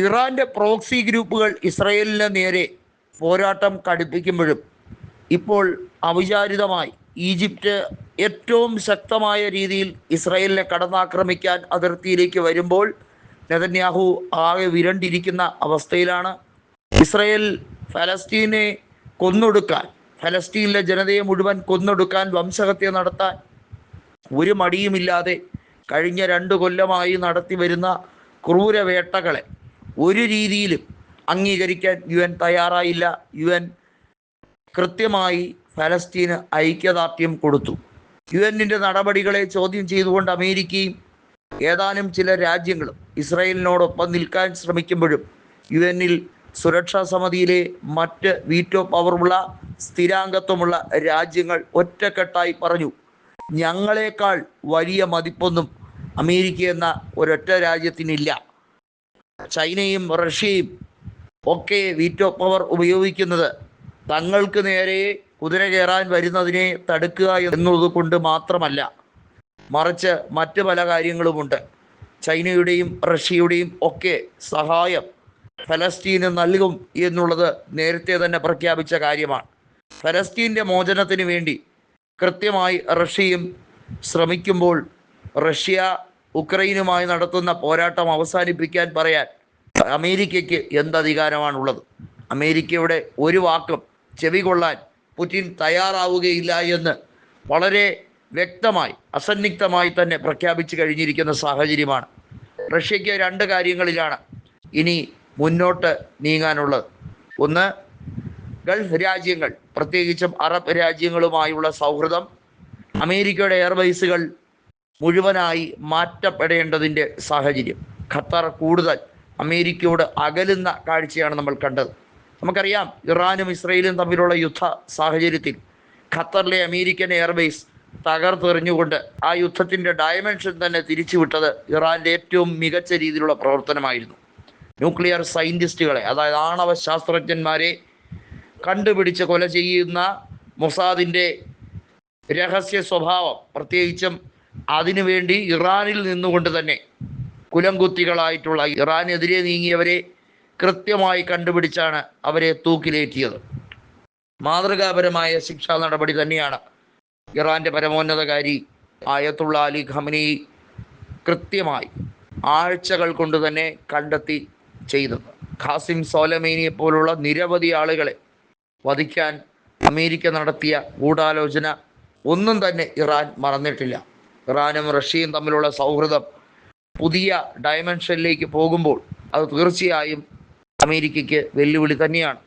ഇറാന്റെ പ്രോക്സി ഗ്രൂപ്പുകൾ ഇസ്രയേലിന് നേരെ പോരാട്ടം കടുപ്പിക്കുമ്പോഴും ഇപ്പോൾ അവിചാരിതമായി ഈജിപ്റ്റ് ഏറ്റവും ശക്തമായ രീതിയിൽ ഇസ്രയേലിനെ കടന്നാക്രമിക്കാൻ അതിർത്തിയിലേക്ക് വരുമ്പോൾ നെതന്യാഹു ആകെ വിരണ്ടിരിക്കുന്ന അവസ്ഥയിലാണ്. ഇസ്രയേൽ ഫലസ്തീനെ കൊന്നൊടുക്കാൻ ഫലസ്തീനിലെ ജനതയെ മുഴുവൻ കൊന്നൊടുക്കാൻ വംശഹത്യ നടത്താൻ ഒരു മടിയുമില്ലാതെ കഴിഞ്ഞ രണ്ട് കൊല്ലമായി നടത്തി വരുന്ന ക്രൂരവേട്ടകളെ ഒരു രീതിയിലും അംഗീകരിക്കാൻ യു എൻ തയ്യാറായില്ല. യു എൻ കൃത്യമായി ഫലസ്തീന് ഐക്യദാർഢ്യം കൊടുത്തു. യു എന്നിന്റെ നടപടികളെ ചോദ്യം ചെയ്തുകൊണ്ട് അമേരിക്കയും ഏതാനും ചില രാജ്യങ്ങളും ഇസ്രായേലിനോടൊപ്പം നിൽക്കാൻ ശ്രമിക്കുമ്പോഴും യു എന്നിൽ സുരക്ഷാ സമിതിയിലെ മറ്റ് വീറ്റോ പവറുള്ള സ്ഥിരാംഗത്വമുള്ള രാജ്യങ്ങൾ ഒറ്റക്കെട്ടായി പറഞ്ഞു ഞങ്ങളെക്കാൾ വലിയ മതിപ്പൊന്നും അമേരിക്ക എന്ന ഒരൊറ്റ രാജ്യത്തിനില്ല. ചൈനയും റഷ്യയും ഒക്കെ വീറ്റോ പവർ ഉപയോഗിക്കുന്നത് തങ്ങൾക്ക് നേരെ കുതിര കയറാൻ വരുന്നതിനെ തടുക്കുക എന്നതുകൊണ്ട് കൊണ്ട് മാത്രമല്ല മറിച്ച് മറ്റ് പല കാര്യങ്ങളുമുണ്ട്. ചൈനയുടെയും റഷ്യയുടെയും ഒക്കെ സഹായം ഫലസ്തീന് നൽകും എന്നുള്ളത് നേരത്തെ തന്നെ പ്രഖ്യാപിച്ച കാര്യമാണ്. ഫലസ്തീന്റെ മോചനത്തിന് വേണ്ടി കൃത്യമായി റഷ്യയും ശ്രമിക്കുമ്പോൾ റഷ്യ ഉക്രൈനുമായി നടത്തുന്ന പോരാട്ടം അവസാനിപ്പിക്കാൻ പറയാൻ അമേരിക്കയ്ക്ക് എന്ത് അധികാരമാണുള്ളത് അമേരിക്കയുടെ ഒരു വാക്കും ചെവി കൊള്ളാൻ പുടിൻ തയ്യാറാവുകയില്ല എന്ന് വളരെ വ്യക്തമായി അസന്നിഗ്ധമായി തന്നെ പ്രഖ്യാപിച്ചു കഴിഞ്ഞിരിക്കുന്ന സാഹചര്യമാണ്. റഷ്യയ്ക്ക് രണ്ട് കാര്യങ്ങളിലാണ് ഇനി മുന്നോട്ട് നീങ്ങാനുള്ളത്. ഒന്ന് ഗൾഫ് രാജ്യങ്ങൾ പ്രത്യേകിച്ചും അറബ് രാജ്യങ്ങളുമായുള്ള സൗഹൃദം. അമേരിക്കയുടെ എയർബേസുകൾ മുഴുവനായി മാറ്റപ്പെടേണ്ടതിന്റെ സാഹചര്യം. ഖത്തർ കൂടുതൽ അമേരിക്കയോട് അകലുന്ന കാഴ്ചയാണ് നമ്മൾ കണ്ടത്. നമുക്കറിയാം ഇറാനും ഇസ്രയേലും തമ്മിലുള്ള യുദ്ധ സാഹചര്യത്തിൽ ഖത്തറിലെ അമേരിക്കൻ എയർബേസ് തകർത്തെറിഞ്ഞുകൊണ്ട് ആ യുദ്ധത്തിന്റെ ഡയമെൻഷൻ തന്നെ തിരിച്ചുവിട്ടത് ഇറാന്റെ ഏറ്റവും മികച്ച രീതിയിലുള്ള പ്രവർത്തനമായിരുന്നു. ന്യൂക്ലിയർ സയന്റിസ്റ്റുകളെ അതായത് ആണവ ശാസ്ത്രജ്ഞന്മാരെ കണ്ടുപിടിച്ച് കൊല ചെയ്യുന്ന മൊസാദിന്റെ രഹസ്യ സ്വഭാവം പ്രത്യേകിച്ചും അതിനുവേണ്ടി ഇറാനിൽ നിന്നുകൊണ്ട് തന്നെ കുലംകുത്തികളായിട്ടുള്ള ഇറാനെതിരെ നീങ്ങിയവരെ കൃത്യമായി കണ്ടുപിടിച്ചാണ് അവരെ തൂക്കിലേറ്റിയത്. മാതൃകാപരമായ ശിക്ഷാ നടപടി തന്നെയാണ് ഇറാന്റെ പരമോന്നതകാരി ആയത്തുള്ള അലി ഖമനി കൃത്യമായി ആഴ്ചകൾ കൊണ്ട് തന്നെ കണ്ടെത്തി ചെയ്തത്. ഖാസിം സോലമേനിയെ പോലുള്ള നിരവധി ആളുകളെ വധിക്കാൻ അമേരിക്ക നടത്തിയ ഗൂഢാലോചന ഒന്നും തന്നെ ഇറാൻ മറന്നിട്ടില്ല. ഇറാനും റഷ്യയും തമ്മിലുള്ള സൗഹൃദം പുതിയ ഡയമെൻഷനിലേക്ക് പോകുമ്പോൾ അത് തീർച്ചയായും അമേരിക്കയ്ക്ക് വെല്ലുവിളി തന്നെയാണ്.